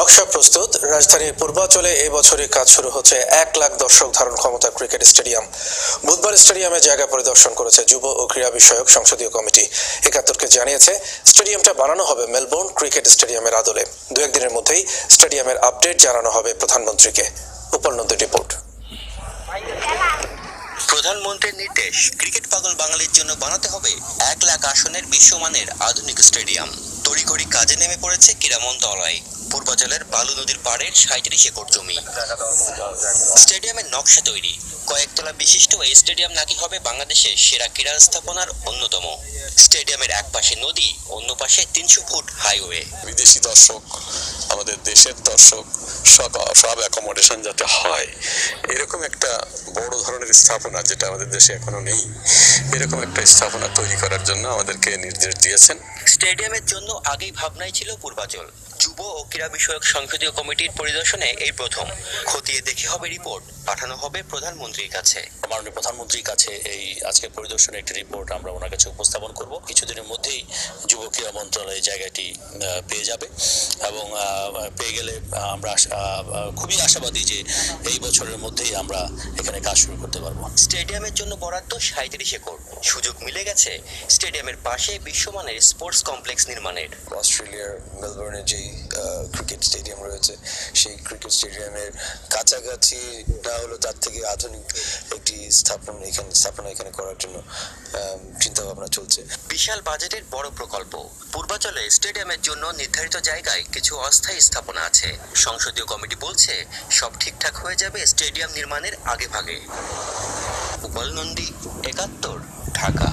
নকশা প্রস্তুত। রাজধানীর পূর্বাঞ্চলে এই বছরই কাজ শুরু হচ্ছে এক লাখ দর্শক ধারণ ক্ষমতা ক্রিকেট স্টেডিয়াম। বুধবার স্টেডিয়ামে জায়গা পরিদর্শন করেছে যুব ও ক্রীড়া বিষয়ক সংসদীয় কমিটি। একাত্তরকে জানিয়েছে, স্টেডিয়ামটা বানানো হবে মেলবোর্ন ক্রিকেট স্টেডিয়ামের আদলে। দু একদিনের মধ্যেই স্টেডিয়ামের আপডেট জানানো হবে প্রধানমন্ত্রীকে। উপল রিপোর্ট। প্রধানমন্ত্রীর নির্দেশ, ক্রিকেট পাগল বাঙালির জন্য বানাতে হবে এক লাখ আসনের বিশ্বমানের আধুনিক স্টেডিয়াম। তড়িঘড়ি কাজে নেমে পড়েছে ক্রীড়া মন্ত্রণালয় পূর্বাঞ্চলের বালু নদীর পাড়ের সাঁত্রিশ একর জমি। স্টেডিয়ামের নকশা তৈরি। কয়েকতলা বিশিষ্ট এই স্টেডিয়াম নাকি হবে বাংলাদেশের সেরা ক্রীড়া স্থাপনার অন্যতম। স্টেডিয়ামের এক পাশে নদী, অন্য পাশে তিনশো ফুট হাইওয়ে। বিদেশি দর্শক, আমাদের দেশের দর্শক, সব সব অ্যাকোমোডেশন যাতে হয়। এরকম একটা স্থাপনা যেটা আমাদের দেশে এখনও নেই এরকম একটা স্থাপনা তৈরি করার জন্য আমাদেরকে নির্দেশ দিয়েছেন। স্টেডিয়ামের জন্য আগেই ভাবনাই ছিল পূর্বাচল। যুব ও ক্রীড়া বিষয়ক সংসদীয় কমিটির পরিদর্শনে এই প্রথম। খতিয়ে দেখে হবে রিপোর্ট পাঠানো হবে প্রধানমন্ত্রীর কাছে। মাননীয় প্রধানমন্ত্রীর কাছে এই আজকে পরিদর্শনে একটি রিপোর্ট আমরা ওনার কাছে উপস্থাপন করব। কিছুদিনের মধ্যেই যুব মন্ত্রণালয় জায়গাটি পেয়ে যাবে এবং পেয়ে গেলে আমরা আশা- খুবই আশাবাদী যে এই বছরের মধ্যেই আমরা এখানে কাজ শুরু করতে পারব। স্টেডিয়ামের জন্য বরাদ্দ সাঁত্রিশ একর। সুযোগ মিলে গেছে স্টেডিয়ামের পাশে বিশ্বমানের স্পোর্টস কমপ্লেক্স নির্মাণের। অস্ট্রেলিয়ার মেলবোর্নে যেই ক্রিকেট স্টেডিয়াম রয়েছে। সেই ক্রিকেট স্টেডিয়ামের কাছাকাছি না হলো তার থেকে আধুনিক একটি স্থাপন এখানে স্থাপনা এখানে করার জন্য চিন্তা ভাবনা চলছে। বিশাল বাজেটের বড় প্রকল্প। পূর্বাচলে স্টেডিয়ামের জন্য নির্ধারিত জায়গায় কিছু অস্থায়ী স্থাপনা আছে। সংসদীয় কমিটি বলছে, সব ঠিকঠাক হয়ে যাবে স্টেডিয়াম নির্মাণের আগে ভাগে উপল নন্দী একাত্তর, ঢাকা।